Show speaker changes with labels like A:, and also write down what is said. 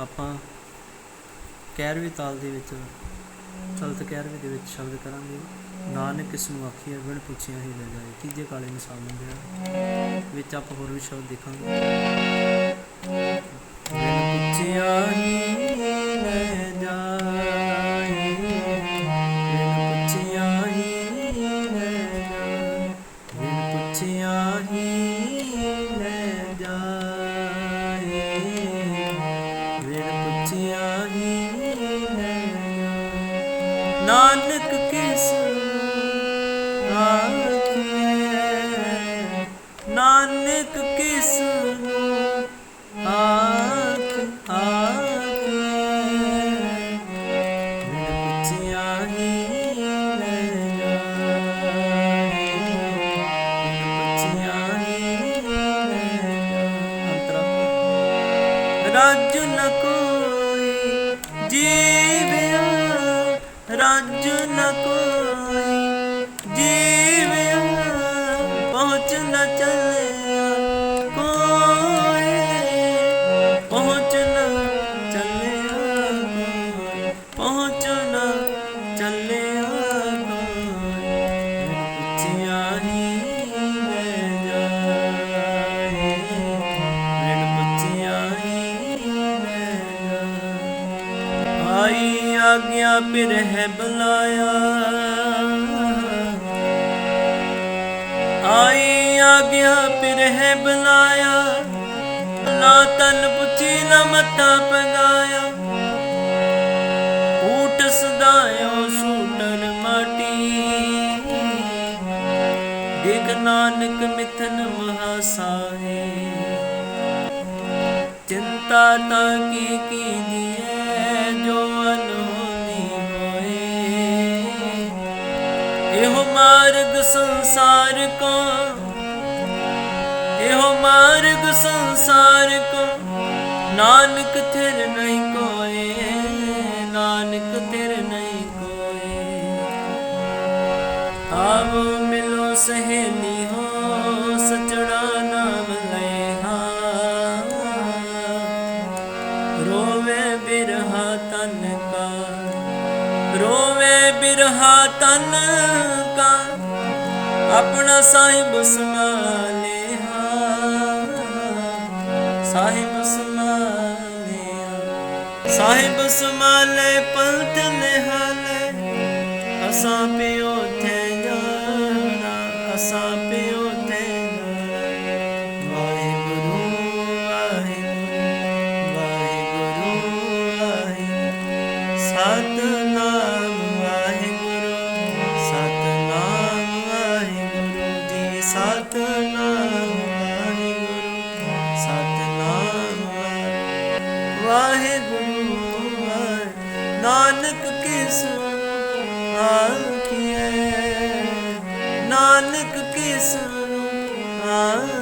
A: ਆਪਾਂ ਕੈਰਵੀ ਤਾਲ ਦੇ ਵਿੱਚ ਚਲਤ ਕੈਰਵੀ ਦੇ ਵਿੱਚ ਸ਼ਬਦ ਕਰਾਂਗੇ। ਨਾਨਕ ਕਿਸ ਨੂੰ ਆਖੀਏ ਬਿਨ ਪੁੱਛਿਆ ਹੀ ਲੈ ਜਾਏ। ਤੀਜੇ ਕਾਲੇ ਮਿਸਾਲ ਹੁੰਦੇ ਵਿੱਚ ਆਪਾਂ ਹੋਰ ਵੀ ਸ਼ਬਦ ਦੇਖਾਂਗੇ। ਨਾਨਕ ਕਿਸ ਆਖੀਏ ਨਾਨਕ ਕਿਸ ਆਖ? ਆਖੀਏ ਬਿਨ ਪੁੱਛਿਆ ਹੀ ਲੈ ਜਾਏ ਰਾਜ ਨ ਕੋਈ ਜੀਵਿਆ ਪਹੁੰਚ ਨ ਚੱਲਿਆ ਕੋਈ ਪਹੁੰਚ ਨ ਚੱਲਿਆ ਕੋਈ ਪਹੁੰਚ ਨ ਚੱਲਿਆ ਕੋਈ ਬਿਨ ਪੁੱਛਿਆ ਹੀ ਆਈ ਫਿਰ ਹੈ ਬੁਲਾਇਆ। ਆਈ ਆਗਿਆ, ਫਿਰ ਹੈ ਬੁਲਾਇਆ। ਨਾ ਤਨ ਪੁੱਛੀ, ਨਾ ਮੱਥਾ ਪਗਾਇਆ। ਊਟ ਸਦਾਇਓ ਸੂਟਨ ਮਾਟੀ। ਦੇਖ ਨਾਨਕ ਮਿਥਨ ਮਹਾਸਾਏ। ਚਿੰਤਾ ਤਾਂ ਕੀ ਕੀ ਮਾਰਗ ਸੰਸਾਰ ਕੋ। ਇਹੋ ਮਾਰਗ ਸੰਸਾਰ ਕੋ। ਨਾਨਕ ਥਿਰ ਨਹੀਂ ਕੋਏ, ਨਾਨਕ ਥਿਰ ਨਹੀਂ ਕੋਏ। ਆਵੋ ਮਿਲੋ ਸਹੇਲੀ ਹੋ ਸਚੜਾ ਨਾਮ ਲੈ ਰੋਵੇ ਬਿਰਹਾ ਤਨ ਕਾ, ਰੋਵੇ ਬਿਰਹਾ ਤਨ ਆਪਣਾ ਸਾਹਿਬ ਸਮਾਲੇ ਸਾਹਿਬ ਸਮਾਲੇ ਸਾਹਿਬ ਸਮਾਲੇ ਪੰਥ ਨਿਹਾਲੇ ਅਸਾਂ ਪਿਓ ਵਾਹਿਗੁਰੂ ਵਾਹਿਗੁਰੂ ਨਾਨਕ ਕਿਸ ਆਖੀਏ ਨਾਨਕ ਕਿਸ ਆਖੀਏ